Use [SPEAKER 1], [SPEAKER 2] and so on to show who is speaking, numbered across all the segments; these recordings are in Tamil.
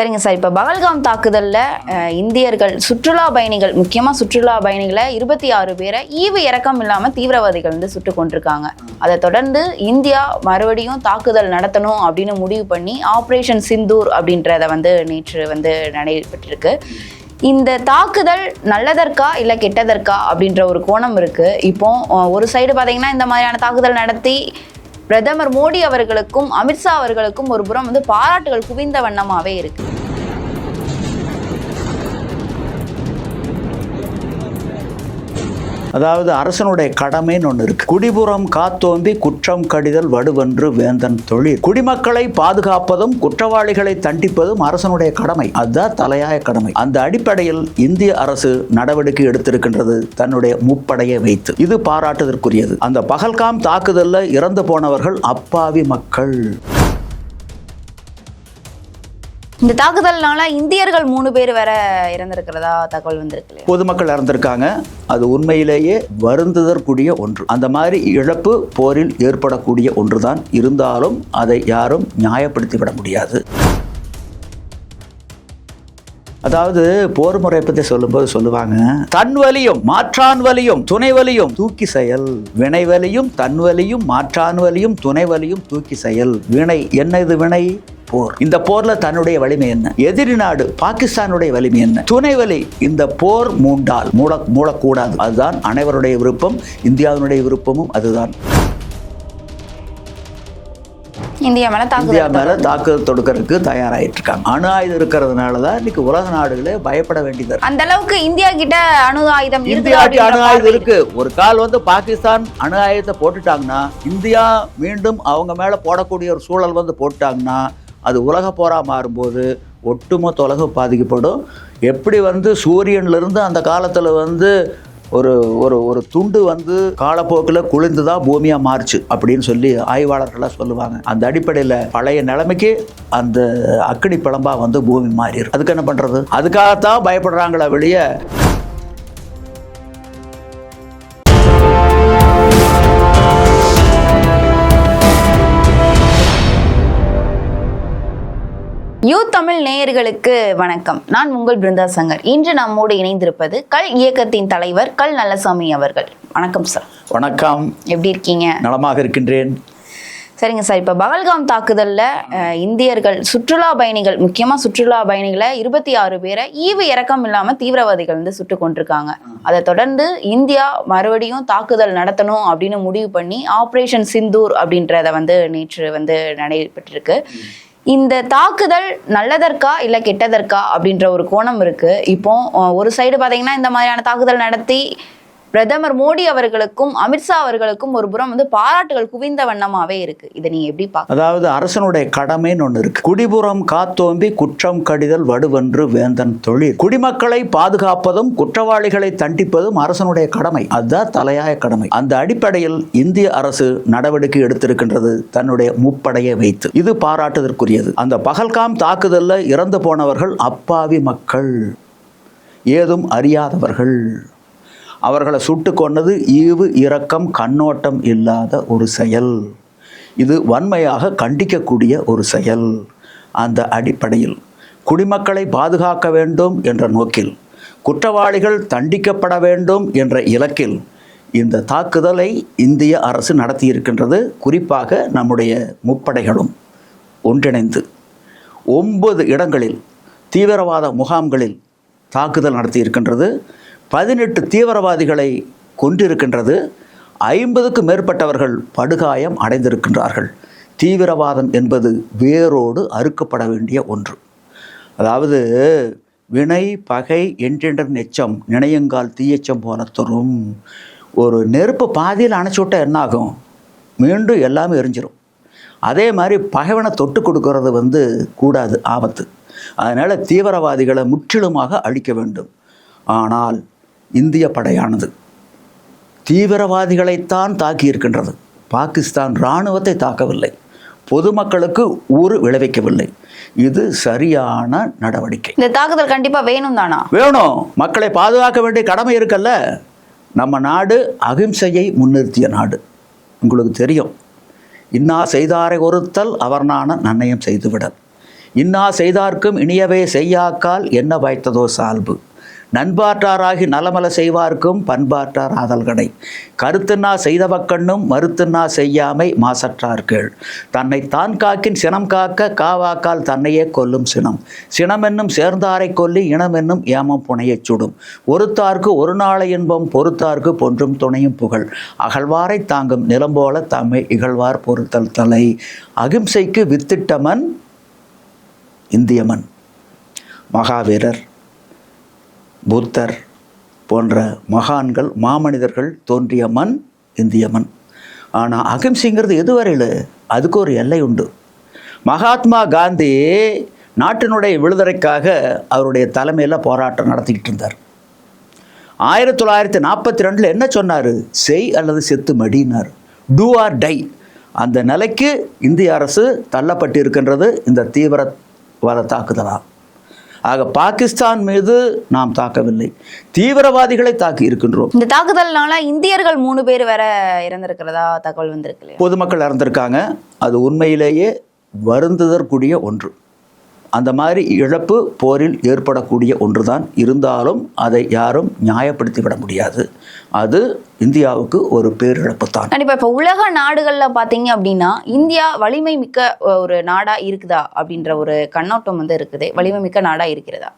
[SPEAKER 1] சரிங்க சார் இப்போ பகல்காம் தாக்குதலில் இந்தியர்கள் சுற்றுலா பயணிகள் முக்கியமாக சுற்றுலா பயணிகளை இருபத்தி ஆறு பேரை ஈவு இறக்கம் இல்லாமல் தீவிரவாதிகள் வந்து சுட்டு கொண்டிருக்காங்க அதை தொடர்ந்து இந்தியா மறுபடியும் தாக்குதல் நடத்தணும் அப்படின்னு முடிவு பண்ணி ஆப்ரேஷன் சிந்தூர் அப்படின்றத வந்து நேற்று வந்து நடைபெற்றிருக்கு இந்த தாக்குதல் நல்லதற்கா இல்லை கெட்டதற்கா அப்படின்ற ஒரு கோணம் இருக்குது இப்போ ஒரு சைடு பார்த்தீங்கன்னா இந்த மாதிரியான தாக்குதல் நடத்தி பிரதமர் மோடி அவர்களுக்கும் அமித்ஷா அவர்களுக்கும் ஒரு புறம் வந்து பாராட்டுகள் குவிந்த வண்ணமாகவே இருக்குது
[SPEAKER 2] அதாவது அரசனுடைய கடமைன்னு ஒன்று இருக்கு குடிபுறம் காத்தோம்பி குற்றம் கடிதல் வடுவன்று வேந்தன் தொழில் குடிமக்களை பாதுகாப்பதும் குற்றவாளிகளை தண்டிப்பதும் அரசனுடைய கடமை அதுதான் தலையாய கடமை அந்த அடிப்படையில் இந்திய அரசு நடவடிக்கை எடுத்திருக்கின்றது தன்னுடைய முப்படையை வைத்து இது பாராட்டுதற்குரியது அந்த பகல்காம் தாக்குதலில் இறந்து போனவர்கள் அப்பாவி மக்கள்
[SPEAKER 1] இந்த தாக்குதல்னால இந்தியர்கள் மூணு பேர் வேற இறந்திருக்கிறதா தகவல் வந்திருக்கு
[SPEAKER 2] பொதுமக்கள் இறந்திருக்காங்க அது உண்மையிலேயே வருந்துதற்குரிய ஒன்று அந்த மாதிரி இழப்பு போரில் ஏற்படக்கூடிய ஒன்றுதான் இருந்தாலும் அதை யாரும் நியாயப்படுத்திவிட முடியாது அதாவது போர் முறை பற்றி சொல்லும்போது சொல்லுவாங்க தன் வலியும் மாற்றான் வலியும் துணை வலியும் தூக்கி செயல் வினை வலியும் தன் வலியும் மாற்றான் வலியும் துணை வலியும் தூக்கி செயல் வினை என்ன இது வினை போர் இந்த போர்ல தன்னுடைய வலிமை என்ன எதிரி நாடு பாகிஸ்தானுடைய வலிமை என்ன துணை வலி இந்த போர் மூண்டால் மூட மூடக்கூடாது அதுதான் அனைவருடைய விருப்பம் இந்தியாவினுடைய விருப்பமும் அதுதான்
[SPEAKER 1] இந்தியா மேலே இந்தியா மேலே தாக்குதல் தொடுக்கிறதுக்கு தயாராகிட்டு
[SPEAKER 2] இருக்காங்க அணு ஆயுதம் இருக்கிறதுனால தான் இன்றைக்கி உலக நாடுகளே பயப்பட வேண்டியது
[SPEAKER 1] அந்த அளவுக்கு இந்தியா கிட்ட அணு ஆயுதம்
[SPEAKER 2] இந்தியா கிட்ட அணு ஆயுதம் இருக்குது ஒரு கால் வந்து பாகிஸ்தான் அணு ஆயுதத்தை போட்டுட்டாங்கன்னா இந்தியா மீண்டும் அவங்க மேலே போடக்கூடிய ஒரு சூழல் வந்து போட்டாங்கன்னா அது உலக போராக மாறும்போது ஒட்டுமொத்த உலகம் பாதிக்கப்படும் எப்படி வந்து சூரியன்லேருந்து அந்த காலத்தில் வந்து ஒரு ஒரு ஒரு துண்டு வந்து காலப்போக்கில் குளிர்ந்து தான் பூமியாக மாறுச்சு அப்படின்னு சொல்லி ஆய்வாளர்களாக சொல்லுவாங்க அந்த அடிப்படையில் பழைய நிலைமைக்கு அந்த அக்னி பிளம்பாக வந்து பூமி மாறிடும் அதுக்கு என்ன பண்ணுறது அதுக்காகத்தான் பயப்படுறாங்களா வெளியே
[SPEAKER 1] தமிழ் நேயர்களுக்கு வணக்கம் நான் உங்கள் பிருந்தா சங்கர் இன்று நம்மோடு இணைந்திருப்பது கல் இயக்கத்தின் தலைவர் கல் நல்லசாமி அவர்கள் வணக்கம் சார் வணக்கம் எப்படி இருக்கீங்க
[SPEAKER 2] நலமாக இருக்கின்றேன்
[SPEAKER 1] சரிங்க சார் இப்போ பகல்காம் தாக்குதலில் இந்தியர்கள் சுற்றுலா பயணிகள் முக்கியமாக சுற்றுலா பயணிகளை இருபத்தி ஆறு பேரை ஈவு இறக்கம் இல்லாமல் தீவிரவாதிகள் வந்து சுட்டு கொண்டிருக்காங்க அதை தொடர்ந்து இந்தியா மறுபடியும் தாக்குதல் நடத்தணும் அப்படின்னு முடிவு பண்ணி ஆப்ரேஷன் சிந்தூர் அப்படின்றத வந்து நேற்று வந்து நடைபெற்றிருக்கு இந்த தாக்குதல் நல்லதற்கா இல்லை கெட்டதற்கா அப்படின்ற ஒரு கோணம் இருக்குது இப்போ ஒரு சைடு பார்த்தீங்கன்னா இந்த மாதிரியான தாக்குதல் நடத்தி பிரதமர் மோடி அவர்களுக்கும் அமித்ஷா அவர்களுக்கும் ஒரு புறம் வந்து பாராட்டுகள் குவிந்த வண்ணமாவே இருக்கு இதை நீங்க எப்படி பார்க்க
[SPEAKER 2] அதாவது அரசனுடைய கடமைன்னு ஒன்று இருக்கு குடிபுறம் காத்தோம்பி குற்றம் கடிதல் வடுவென்று வேந்தன் தொழில் குடிமக்களை பாதுகாப்பதும் குற்றவாளிகளை தண்டிப்பதும் அரசனுடைய கடமை அதுதான் தலையாய கடமை அந்த அடிப்படையில் இந்திய அரசு நடவடிக்கை எடுத்திருக்கின்றது தன்னுடைய முப்படையை வைத்து இது பாராட்டுதற்குரியது அந்த பகல்காம் தாக்குதலில் இறந்து போனவர்கள் அப்பாவி மக்கள் ஏதும் அறியாதவர்கள் அவர்களை சுட்டு கொண்டது ஈவு இரக்கம் கண்ணோட்டம் இல்லாத ஒரு செயல் இது வன்மையாக கண்டிக்கக்கூடிய ஒரு செயல் அந்த அடிப்படையில் குடிமக்களை பாதுகாக்க வேண்டும் என்ற நோக்கில் குற்றவாளிகள் தண்டிக்கப்பட வேண்டும் என்ற இலக்கில் இந்த தாக்குதலை இந்திய அரசு நடத்தியிருக்கின்றது குறிப்பாக நம்முடைய முப்படைகளும் ஒன்றிணைந்து ஒன்பது இடங்களில் தீவிரவாத முகாம்களில் தாக்குதல் நடத்தியிருக்கின்றது பதினெட்டு தீவிரவாதிகளை கொன்றிருக்கின்றது ஐம்பதுக்கும் மேற்பட்டவர்கள் படுகாயம் அடைந்திருக்கின்றார்கள் தீவிரவாதம் என்பது வேரோடு அறுக்கப்பட வேண்டிய ஒன்று அதாவது வினை பகை என்றென்ற நெச்சம் நினையுங்கால் தீயச்சம் போனத்தரும் ஒரு நெருப்பு பாதியில் அணைச்சி விட்டால் என்னாகும் மீண்டும் எல்லாமே எரிஞ்சிடும் அதே மாதிரி பகைவனை தொட்டு கொடுக்கறது வந்து கூடாது ஆபத்து அதனால் தீவிரவாதிகளை முற்றிலுமாக அழிக்க வேண்டும் ஆனால் இந்திய படையானது தீவிரவாதிகளைத்தான் தாக்கியிருக்கின்றது பாகிஸ்தான் இராணுவத்தை தாக்கவில்லை பொதுமக்களுக்கு ஊறு விளைவிக்கவில்லை இது சரியான நடவடிக்கை
[SPEAKER 1] இந்த தாக்குதல் கண்டிப்பாக வேணும் தானா
[SPEAKER 2] வேணும் மக்களை பாதுகாக்க வேண்டிய கடமை இருக்கல்ல நம்ம நாடு அகிம்சையை முன்னிறுத்திய நாடு உங்களுக்கு தெரியும் இன்னா செய்தாரை ஒருத்தல் அவர்னான நன்னயம் செய்துவிடல் இன்னா செய்தார்க்கும் இனியவே செய்யாக்கால் என்ன வாய்த்ததோ சால்பு நண்பாற்றாராகி நலமல செய்வார்க்கும் பண்பாற்றார் ஆதல்கனை கருத்துன்னா செய்தவக்கண்ணும் மறுத்துன்னா செய்யாமை மாசற்றார்கள் தன்னை தான் காக்கின் சினம் காக்க காவாக்கால் தன்னையே கொல்லும் சினம் சினம் என்னும் சேர்ந்தாரை கொல்லி இனம் என்னும் ஏமம் புனையச் சுடும் ஒருத்தார்க்கு ஒரு நாளை இன்பம் பொறுத்தார்க்கு பொன்றும் துணையும் புகழ் அகழ்வாரை தாங்கும் நிலம்போல தம்மை இகழ்வார் பொருத்தல் தலை அகிம்சைக்கு வித்திட்டமன் இந்தியமன் மகாவீரர் புத்தர் போன்ற மகான்கள் மாமனிதர்கள் தோன்றிய மண் இந்திய மண் ஆனால் அகிம்சிங்கிறது எதுவரையில் அதுக்கு ஒரு எல்லை உண்டு மகாத்மா காந்தி நாட்டினுடைய விடுதலைக்காக அவருடைய தலைமையில் போராட்டம் நடத்திக்கிட்டு இருந்தார் ஆயிரத்தி தொள்ளாயிரத்தி நாற்பத்தி ரெண்டில் என்ன சொன்னார் செய் அல்லது செத்து மடினார் டூ ஆர் டை அந்த நிலைக்கு இந்திய அரசு தள்ளப்பட்டு இருக்கின்றது இந்த தீவிரவாத தாக்குதலாக ஆக பாகிஸ்தான் மீது நாம் தாக்கவில்லை தீவிரவாதிகளை தாக்கி இருக்கின்றோம்
[SPEAKER 1] இந்த தாக்குதல்னால இந்தியர்கள் மூணு பேர் வேற இறந்திருக்கிறதா தகவல் வந்திருக்கு
[SPEAKER 2] பொதுமக்கள் இறந்திருக்காங்க அது உண்மையிலேயே வருந்துதற்குரிய ஒன்று அந்த மாதிரி இழப்பு போரில் ஏற்படக்கூடிய ஒன்றுதான் இருந்தாலும் அதை யாரும் நியாயப்படுத்தி விட முடியாது அது இந்தியாவுக்கு ஒரு பேரிழப்பு தான்
[SPEAKER 1] கண்டிப்பாக இப்போ உலக நாடுகளில் பார்த்தீங்க அப்படின்னா இந்தியா வலிமை மிக்க ஒரு நாடாக இருக்குதா அப்படின்ற ஒரு கண்ணோட்டம் வந்து இருக்குது வலிமை மிக்க நாடாக இருக்கிறதா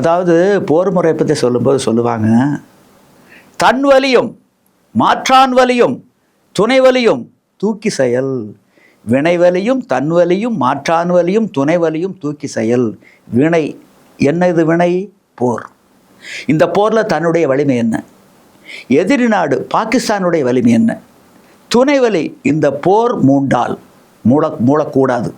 [SPEAKER 2] அதாவது போர் முறை பற்றி சொல்லும்போது சொல்லுவாங்க தன் வலியும் மாற்றான் வலியும் துணை வலியும் தூக்கி செயல் வினை வலியும் தன் வலியும் மாற்றான் வலியும் துணை வலியும் தூக்கி செயல் வினை என்ன இது வினை போர் இந்த போரில் தன்னுடைய வலிமை என்ன எதிரி நாடு பாகிஸ்தானுடைய வலிமை என்ன துணை வலி இந்த போர் மூண்டால் மூட மூடக்கூடாது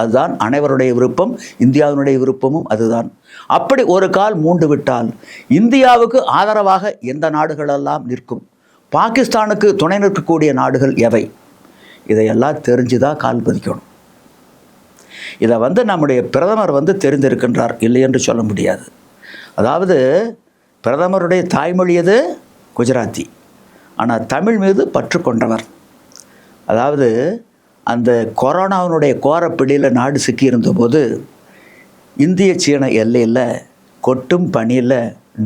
[SPEAKER 2] அதுதான் அனைவருடைய விருப்பம் இந்தியாவினுடைய விருப்பமும் அதுதான் அப்படி ஒரு கால் மூண்டு விட்டால் இந்தியாவுக்கு ஆதரவாக எந்த நாடுகளெல்லாம் நிற்கும் பாகிஸ்தானுக்கு துணை நிற்கக்கூடிய நாடுகள் எவை இதையெல்லாம் தெரிஞ்சுதான் கால் பதிக்கணும் இதை வந்து நம்முடைய பிரதமர் வந்து தெரிந்திருக்கின்றார் இல்லை என்று சொல்ல முடியாது அதாவது பிரதமருடைய தாய்மொழி எது குஜராத்தி ஆனால் தமிழ் மீது பற்று கொண்டவர் அதாவது அந்த கொரோனாவினுடைய கோரப்பிடியில் நாடு சிக்கியிருந்தபோது இந்திய சீன எல்லையில் கொட்டும் பனியில்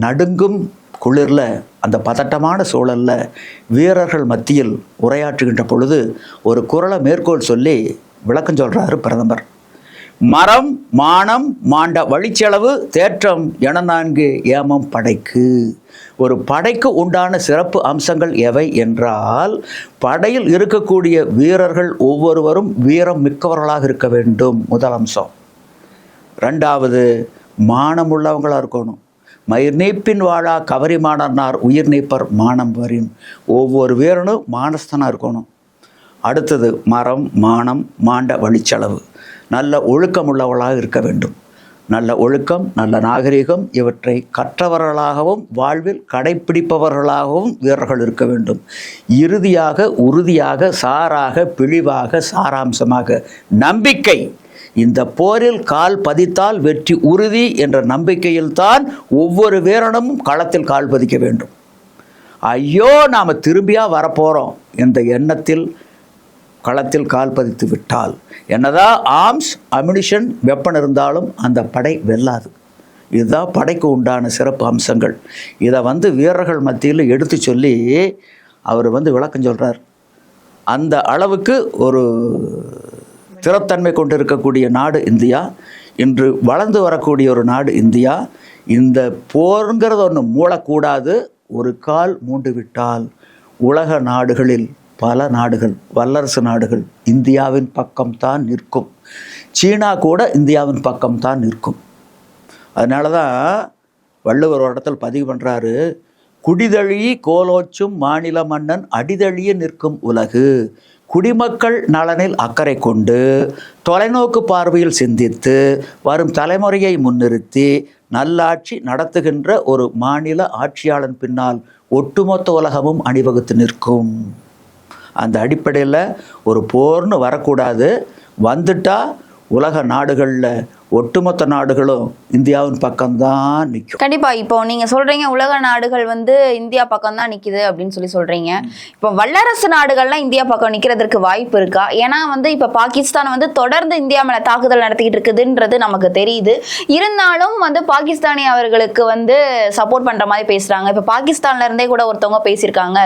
[SPEAKER 2] நடுங்கும் குளிரில் அந்த பதட்டமான சூழலில் வீரர்கள் மத்தியில் உரையாற்றுகின்ற பொழுது ஒரு குரலை மேற்கோள் சொல்லி விளக்கம் சொல்கிறாரு பிரதமர் மரம் மானம் மாண்ட வழிச்செலவு தேற்றம் என நான்கு ஏமம் படைக்கு ஒரு படைக்கு உண்டான சிறப்பு அம்சங்கள் எவை என்றால் படையில் இருக்கக்கூடிய வீரர்கள் ஒவ்வொருவரும் வீரம் மிக்கவர்களாக இருக்க வேண்டும் முதல் அம்சம் ரெண்டாவது மானம் உள்ளவங்களாக இருக்கணும் மயிர் நீப்பின் வாழா கவரி மாணர்னார் உயிர் நீப்பர் மானம் வரின் ஒவ்வொரு வீரனும் மானஸ்தனாக இருக்கணும் அடுத்தது மரம் மானம் மாண்ட வழிச்செலவு நல்ல உள்ளவளாக இருக்க வேண்டும் நல்ல ஒழுக்கம் நல்ல நாகரிகம் இவற்றை கற்றவர்களாகவும் வாழ்வில் கடைப்பிடிப்பவர்களாகவும் வீரர்கள் இருக்க வேண்டும் இறுதியாக உறுதியாக சாராக பிழிவாக சாராம்சமாக நம்பிக்கை இந்த போரில் கால் பதித்தால் வெற்றி உறுதி என்ற நம்பிக்கையில்தான் ஒவ்வொரு வீரனும் களத்தில் கால் பதிக்க வேண்டும் ஐயோ நாம் திரும்பியாக வரப்போகிறோம் இந்த எண்ணத்தில் களத்தில் கால் பதித்து விட்டால் என்னதான் ஆர்ம்ஸ் அம்யூனிஷன் வெப்பன் இருந்தாலும் அந்த படை வெல்லாது இதுதான் படைக்கு உண்டான சிறப்பு அம்சங்கள் இதை வந்து வீரர்கள் மத்தியில் எடுத்து சொல்லி அவர் வந்து விளக்கம் சொல்கிறார் அந்த அளவுக்கு ஒரு திறத்தன்மை கொண்டிருக்கக்கூடிய நாடு இந்தியா இன்று வளர்ந்து வரக்கூடிய ஒரு நாடு இந்தியா இந்த போருங்கிறது ஒன்று மூடக்கூடாது ஒரு கால் மூண்டு விட்டால் உலக நாடுகளில் பல நாடுகள் வல்லரசு நாடுகள் இந்தியாவின் பக்கம் தான் நிற்கும் சீனா கூட இந்தியாவின் பக்கம் தான் நிற்கும் அதனால தான் வள்ளுவர் ஒரு இடத்துல பதிவு பண்ணுறாரு குடிதழி கோலோச்சும் மாநில மன்னன் அடிதழிய நிற்கும் உலகு குடிமக்கள் நலனில் அக்கறை கொண்டு தொலைநோக்கு பார்வையில் சிந்தித்து வரும் தலைமுறையை முன்னிறுத்தி நல்லாட்சி நடத்துகின்ற ஒரு மாநில ஆட்சியாளன் பின்னால் ஒட்டுமொத்த உலகமும் அணிவகுத்து நிற்கும் அந்த அடிப்படையில் ஒரு போர்னு வரக்கூடாது வந்துட்டால் உலக நாடுகளில் ஒட்டுமொத்த நாடுகளும் இந்தியாவின் பக்கம்தான் நிற்கும்
[SPEAKER 1] கண்டிப்பாக இப்போ நீங்கள் சொல்கிறீங்க உலக நாடுகள் வந்து இந்தியா பக்கம் தான் நிற்கிது அப்படின்னு சொல்லி சொல்கிறீங்க இப்போ வல்லரசு நாடுகள்லாம் இந்தியா பக்கம் நிற்கிறதுக்கு வாய்ப்பு இருக்கா ஏன்னா வந்து இப்போ பாகிஸ்தான் வந்து தொடர்ந்து இந்தியா மேலே தாக்குதல் நடத்திக்கிட்டு இருக்குதுன்றது நமக்கு தெரியுது இருந்தாலும் வந்து பாகிஸ்தானி அவர்களுக்கு வந்து சப்போர்ட் பண்ணுற மாதிரி பேசுகிறாங்க இப்போ பாகிஸ்தான்ல இருந்தே கூட ஒருத்தவங்க பேசியிருக்காங்க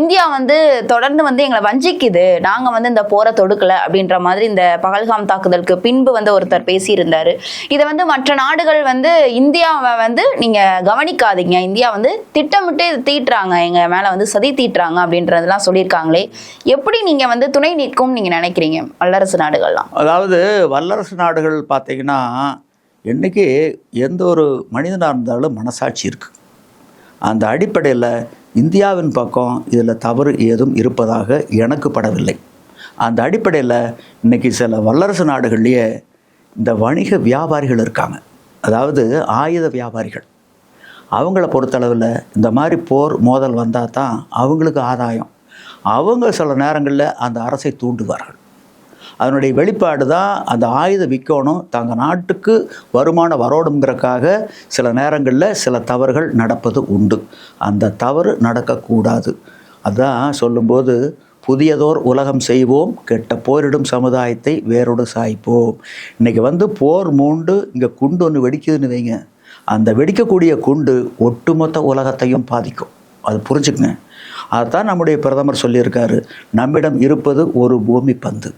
[SPEAKER 1] இந்தியா வந்து தொடர்ந்து வந்து எங்களை வஞ்சிக்குது நாங்கள் வந்து இந்த போரை தொடுக்கலை அப்படின்ற மாதிரி இந்த பகல்காம் தாக்குதலுக்கு பின்பு வந்து ஒருத்தர் பேசியிருந்தார் சொல்லியிருக்காரு இதை வந்து மற்ற நாடுகள் வந்து இந்தியாவை வந்து நீங்கள் கவனிக்காதீங்க இந்தியா வந்து திட்டமிட்டு தீட்டுறாங்க எங்கள் மேலே வந்து சதி தீட்டுறாங்க அப்படின்றதெல்லாம் சொல்லியிருக்காங்களே எப்படி நீங்கள் வந்து துணை நிற்கும் நீங்கள் நினைக்கிறீங்க வல்லரசு நாடுகள்லாம்
[SPEAKER 2] அதாவது வல்லரசு நாடுகள் பார்த்தீங்கன்னா என்றைக்கு எந்த ஒரு மனிதனாக இருந்தாலும் மனசாட்சி இருக்குது அந்த அடிப்படையில் இந்தியாவின் பக்கம் இதில் தவறு ஏதும் இருப்பதாக எனக்கு படவில்லை அந்த அடிப்படையில் இன்றைக்கி சில வல்லரசு நாடுகள்லேயே இந்த வணிக வியாபாரிகள் இருக்காங்க அதாவது ஆயுத வியாபாரிகள் அவங்கள பொறுத்தளவில் இந்த மாதிரி போர் மோதல் வந்தால் தான் அவங்களுக்கு ஆதாயம் அவங்க சில நேரங்களில் அந்த அரசை தூண்டுவார்கள் அதனுடைய வெளிப்பாடு தான் அந்த ஆயுதம் விற்கணும் தங்கள் நாட்டுக்கு வருமானம் வரோடுங்கிறக்காக சில நேரங்களில் சில தவறுகள் நடப்பது உண்டு அந்த தவறு நடக்கக்கூடாது அதான் சொல்லும்போது புதியதோர் உலகம் செய்வோம் கெட்ட போரிடும் சமுதாயத்தை வேரோடு சாய்ப்போம் இன்றைக்கி வந்து போர் மூண்டு இங்கே குண்டு ஒன்று வெடிக்குதுன்னு வைங்க அந்த வெடிக்கக்கூடிய குண்டு ஒட்டுமொத்த உலகத்தையும் பாதிக்கும் அது புரிஞ்சுக்குங்க அதுதான் நம்முடைய பிரதமர் சொல்லியிருக்காரு நம்மிடம் இருப்பது ஒரு பூமி பந்து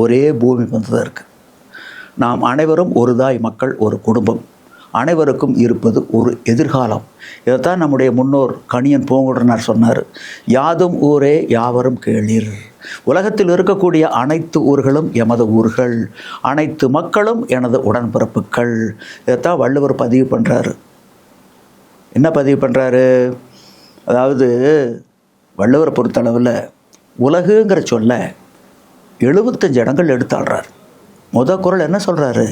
[SPEAKER 2] ஒரே பூமி பந்து தான் இருக்குது நாம் அனைவரும் ஒரு தாய் மக்கள் ஒரு குடும்பம் அனைவருக்கும் இருப்பது ஒரு எதிர்காலம் இதைத்தான் நம்முடைய முன்னோர் கணியன் பூங்குடனார் சொன்னார் யாதும் ஊரே யாவரும் கேளீர் உலகத்தில் இருக்கக்கூடிய அனைத்து ஊர்களும் எமது ஊர்கள் அனைத்து மக்களும் எனது உடன்பிறப்புகள் இதைத்தான் வள்ளுவர் பதிவு பண்ணுறாரு என்ன பதிவு பண்ணுறாரு அதாவது வள்ளுவரை பொறுத்தளவில் உலகுங்கிற சொல்ல எழுபத்தஞ்சு இடங்கள் எடுத்தாடுறார் முத குரல் என்ன சொல்கிறாரு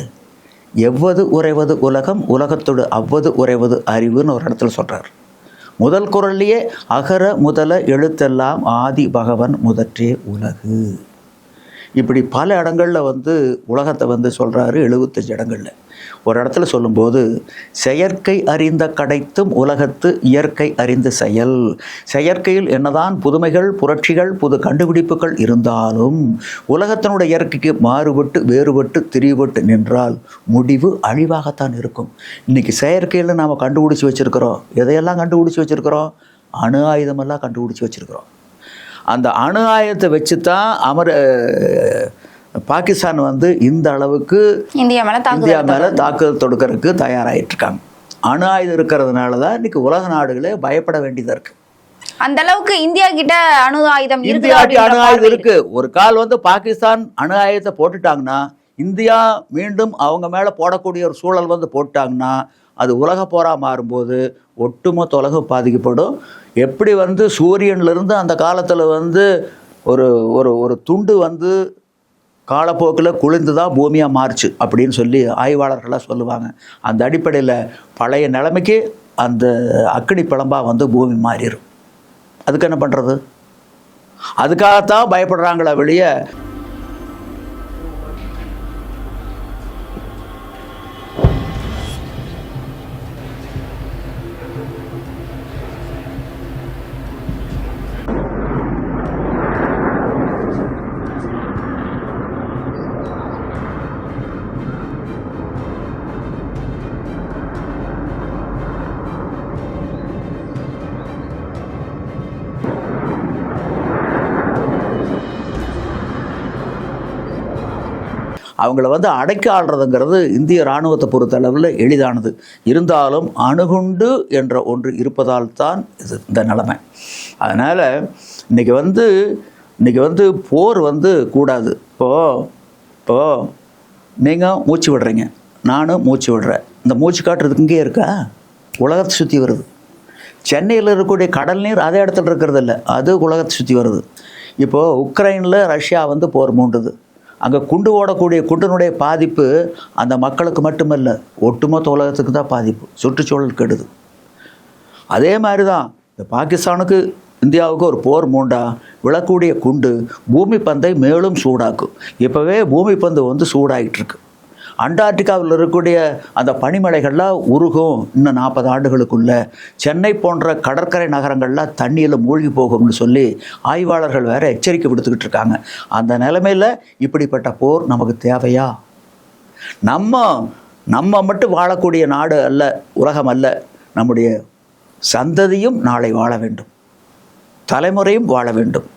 [SPEAKER 2] எவ்வது உறைவது உலகம் உலகத்தோடு அவ்வது உறைவது அறிவுன்னு ஒரு இடத்துல சொல்கிறார் முதல் குரல்லையே அகர முதல எழுத்தெல்லாம் ஆதி பகவன் முதற்றே உலகு இப்படி பல இடங்களில் வந்து உலகத்தை வந்து சொல்கிறாரு எழுபத்தஞ்சு இடங்களில் ஒரு இடத்துல சொல்லும்போது செயற்கை அறிந்த கடைத்தும் உலகத்து இயற்கை அறிந்த செயல் செயற்கையில் என்னதான் புதுமைகள் புரட்சிகள் புது கண்டுபிடிப்புகள் இருந்தாலும் உலகத்தினுடைய இயற்கைக்கு மாறுபட்டு வேறுபட்டு திரிவுபட்டு நின்றால் முடிவு அழிவாகத்தான் இருக்கும் இன்றைக்கி செயற்கையில் நாம் கண்டுபிடிச்சி வச்சுருக்கிறோம் எதையெல்லாம் கண்டுபிடிச்சி வச்சுருக்கிறோம் அணு ஆயுதமெல்லாம் கண்டுபிடிச்சி வச்சுருக்கிறோம் அந்த அணு ஆயுதத்தை வச்சு தான் அமர் பாகிஸ்தான் வந்து இந்த அளவுக்கு
[SPEAKER 1] இந்தியா மேலே இந்தியா மேலே தாக்குதல் தொடுக்கிறதுக்கு இருக்காங்க
[SPEAKER 2] அணு ஆயுதம் இருக்கிறதுனால தான் இன்னைக்கு உலக நாடுகளே பயப்பட வேண்டியதாக இருக்குது
[SPEAKER 1] அந்த அளவுக்கு இந்தியா கிட்ட அணு ஆயுதம்
[SPEAKER 2] இந்தியா அணு ஆயுதம் இருக்கு ஒரு கால் வந்து பாகிஸ்தான் அணு ஆயுதத்தை போட்டுட்டாங்கன்னா இந்தியா மீண்டும் அவங்க மேலே போடக்கூடிய ஒரு சூழல் வந்து போட்டாங்கன்னா அது உலக போரா மாறும்போது ஒட்டுமொத்த உலகம் பாதிக்கப்படும் எப்படி வந்து சூரியன்லேருந்து அந்த காலத்தில் வந்து ஒரு ஒரு ஒரு துண்டு வந்து காலப்போக்கில் குளிர்ந்து தான் பூமியாக மாறுச்சு அப்படின்னு சொல்லி ஆய்வாளர்களாக சொல்லுவாங்க அந்த அடிப்படையில் பழைய நிலைமைக்கு அந்த அக்னி பிளம்பாக வந்து பூமி மாறிடும் அதுக்கு என்ன பண்ணுறது அதுக்காகத்தான் பயப்படுறாங்களா வெளியே அவங்கள வந்து அடைக்க ஆள்றதுங்கிறது இந்திய இராணுவத்தை பொறுத்தளவில் எளிதானது இருந்தாலும் அணுகுண்டு என்ற ஒன்று இருப்பதால் தான் இது இந்த நிலைமை அதனால் இன்றைக்கி வந்து இன்றைக்கி வந்து போர் வந்து கூடாது இப்போது இப்போது நீங்கள் மூச்சு விடுறீங்க நானும் மூச்சு விடுறேன் இந்த மூச்சு காட்டுறதுக்கு இங்கே இருக்கா உலகத்தை சுற்றி வருது சென்னையில் இருக்கக்கூடிய கடல் நீர் அதே இடத்துல இருக்கிறது இல்லை அது உலகத்தை சுற்றி வருது இப்போது உக்ரைனில் ரஷ்யா வந்து போர் மூண்டுது அங்கே குண்டு ஓடக்கூடிய குண்டினுடைய பாதிப்பு அந்த மக்களுக்கு மட்டுமல்ல ஒட்டுமொத்த உலகத்துக்கு தான் பாதிப்பு சுற்றுச்சூழல் கெடுது அதே மாதிரி தான் இந்த பாகிஸ்தானுக்கு இந்தியாவுக்கு ஒரு போர் மூண்டா விழக்கூடிய குண்டு பூமி பந்தை மேலும் சூடாக்கும் இப்போவே பூமி பந்து வந்து சூடாகிட்டு இருக்கு அண்டார்டிகாவில் இருக்கக்கூடிய அந்த பனிமலைகள்லாம் உருகும் இன்னும் நாற்பது ஆண்டுகளுக்குள்ள சென்னை போன்ற கடற்கரை நகரங்கள்லாம் தண்ணியில் மூழ்கி போகும்னு சொல்லி ஆய்வாளர்கள் வேறு எச்சரிக்கை விடுத்துக்கிட்டு இருக்காங்க அந்த நிலைமையில் இப்படிப்பட்ட போர் நமக்கு தேவையா நம்ம நம்ம மட்டும் வாழக்கூடிய நாடு அல்ல உலகம் அல்ல நம்முடைய சந்ததியும் நாளை வாழ வேண்டும் தலைமுறையும் வாழ வேண்டும்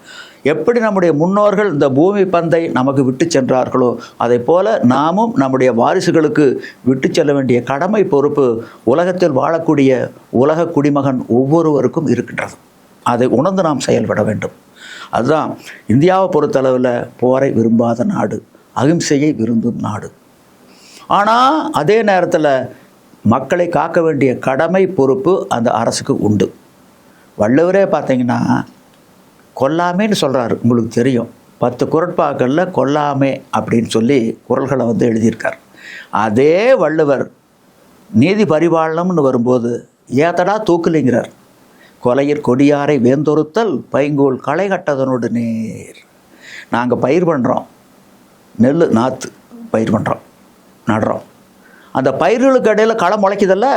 [SPEAKER 2] எப்படி நம்முடைய முன்னோர்கள் இந்த பூமி பந்தை நமக்கு விட்டு சென்றார்களோ அதை போல நாமும் நம்முடைய வாரிசுகளுக்கு விட்டு செல்ல வேண்டிய கடமை பொறுப்பு உலகத்தில் வாழக்கூடிய உலக குடிமகன் ஒவ்வொருவருக்கும் இருக்கின்றது அதை உணர்ந்து நாம் செயல்பட வேண்டும் அதுதான் இந்தியாவை பொறுத்தளவில் போரை விரும்பாத நாடு அகிம்சையை விரும்பும் நாடு ஆனால் அதே நேரத்தில் மக்களை காக்க வேண்டிய கடமை பொறுப்பு அந்த அரசுக்கு உண்டு வள்ளுவரே பார்த்தீங்கன்னா கொல்லாமேன்னு சொல்கிறாரு உங்களுக்கு தெரியும் பத்து குரட்பாக்களில் கொல்லாமே அப்படின்னு சொல்லி குரல்களை வந்து எழுதியிருக்கார் அதே வள்ளுவர் நீதி பரிபாலனம்னு வரும்போது ஏத்தடா தூக்குலிங்கிறார் கொலையிற் கொடியாரை வேந்தொருத்தல் பைங்கோல் களை கட்டதனோடு நேர் நாங்கள் பயிர் பண்ணுறோம் நெல் நாற்று பயிர் பண்ணுறோம் நடுறோம் அந்த பயிர்களுக்கு இடையில் களை முளைக்குதல்ல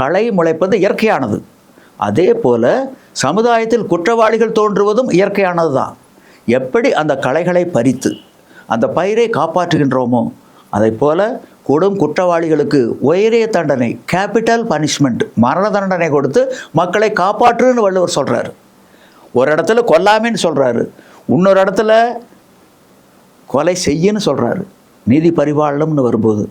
[SPEAKER 2] களை முளைப்பது இயற்கையானது அதே போல் சமுதாயத்தில் குற்றவாளிகள் தோன்றுவதும் இயற்கையானது தான் எப்படி அந்த களைகளை பறித்து அந்த பயிரை காப்பாற்றுகின்றோமோ அதை போல கொடும் குற்றவாளிகளுக்கு உயரிய தண்டனை கேபிட்டல் பனிஷ்மெண்ட் மரண தண்டனை கொடுத்து மக்களை காப்பாற்றுன்னு வள்ளுவர் சொல்கிறாரு ஒரு இடத்துல கொல்லாமேன்னு சொல்கிறாரு இன்னொரு இடத்துல கொலை செய்யன்னு சொல்கிறாரு நீதி பரிபாலனம்னு வரும்போது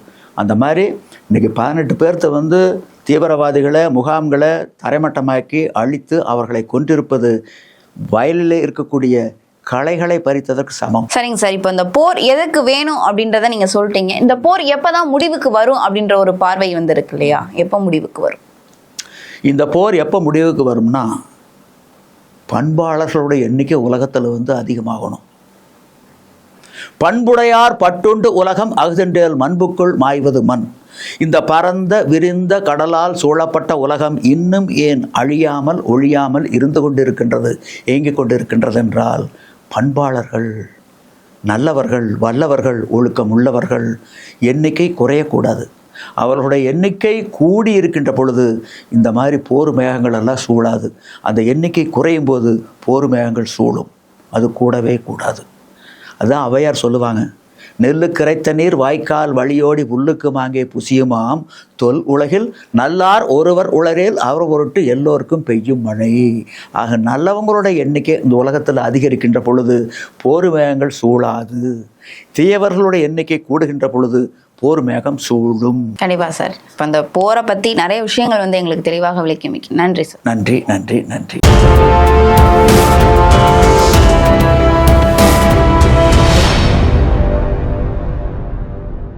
[SPEAKER 2] அந்த மாதிரி இன்றைக்கி பதினெட்டு பேர்த்த வந்து தீவிரவாதிகளை முகாம்களை தரைமட்டமாக்கி அழித்து அவர்களை கொண்டிருப்பது வயலில் இருக்கக்கூடிய கலைகளை பறித்ததற்கு சமம்
[SPEAKER 1] சரிங்க சார் இப்போ இந்த போர் எதுக்கு வேணும் அப்படின்றத நீங்கள் சொல்லிட்டீங்க இந்த போர் எப்போ தான் முடிவுக்கு வரும் அப்படின்ற ஒரு பார்வை வந்து இருக்கு இல்லையா எப்போ முடிவுக்கு வரும்
[SPEAKER 2] இந்த போர் எப்போ முடிவுக்கு வரும்னா பண்பாளர்களுடைய எண்ணிக்கை உலகத்தில் வந்து அதிகமாகணும் பண்புடையார் பட்டுண்டு உலகம் அகுதென்றேல் மண்புக்குள் மாய்வது மண் இந்த பரந்த விரிந்த கடலால் சூழப்பட்ட உலகம் இன்னும் ஏன் அழியாமல் ஒழியாமல் இருந்து கொண்டிருக்கின்றது ஏங்கிக் கொண்டிருக்கின்றது என்றால் பண்பாளர்கள் நல்லவர்கள் வல்லவர்கள் ஒழுக்கம் உள்ளவர்கள் எண்ணிக்கை குறையக்கூடாது அவர்களுடைய எண்ணிக்கை கூடி இருக்கின்ற பொழுது இந்த மாதிரி போர் மேகங்கள் எல்லாம் சூழாது அந்த எண்ணிக்கை குறையும் போது போர் மேகங்கள் சூழும் அது கூடவே கூடாது அதுதான் அவையார் சொல்லுவாங்க நெல்லு கரைத்த நீர் வாய்க்கால் வழியோடி புல்லுக்கு மாங்கே புசியுமாம் தொல் உலகில் நல்லார் ஒருவர் உளரேல் அவர் பொருட்டு எல்லோருக்கும் பெய்யும் மழை ஆக நல்லவங்களோட எண்ணிக்கை இந்த உலகத்தில் அதிகரிக்கின்ற பொழுது போர் மேகங்கள் சூழாது தீயவர்களோட எண்ணிக்கை கூடுகின்ற பொழுது போர் மேகம் சூடும்
[SPEAKER 1] கண்டிப்பா சார் இப்போ அந்த போரை பற்றி நிறைய விஷயங்கள் வந்து எங்களுக்கு தெளிவாக விளக்கி நன்றி சார்
[SPEAKER 2] நன்றி நன்றி நன்றி